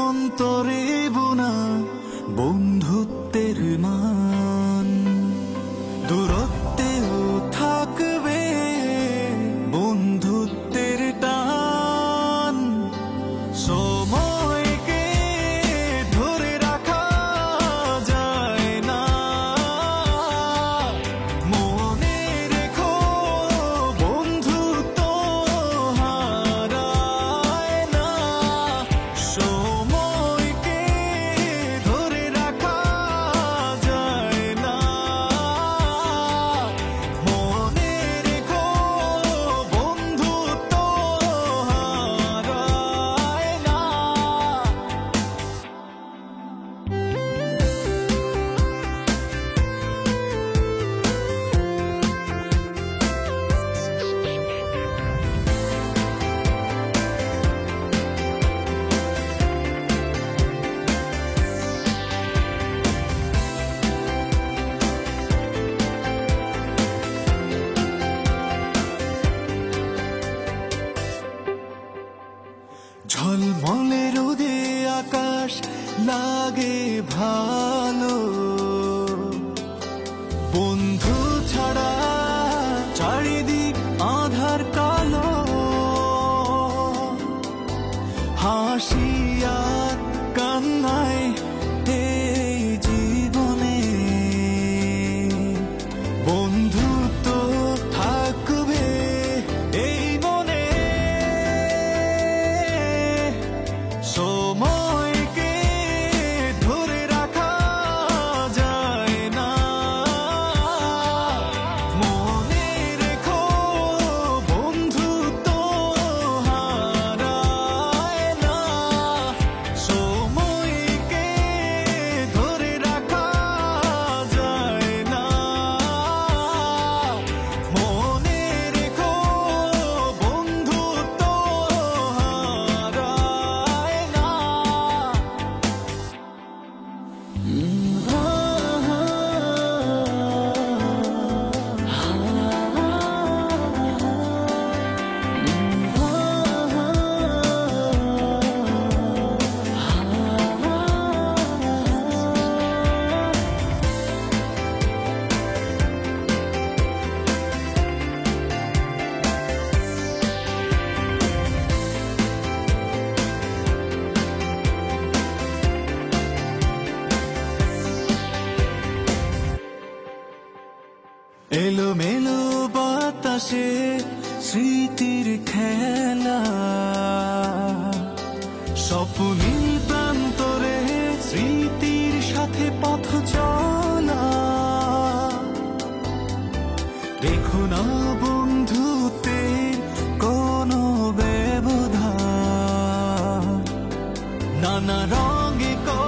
অন্তরে বোনা বোন বিশ্বাস লাগে ভালো। বন্ধু ছাড়া চারিদিক আধার কালো। হাসিয়া এলো মেলো বাতাসে স্মৃতির খেলা। স্বপ্নিল প্রান্তরে স্মৃতির সাথে পথ চলা। দেখো না বন্ধুতে কোনো ব্যবধান। নানা রঙে কর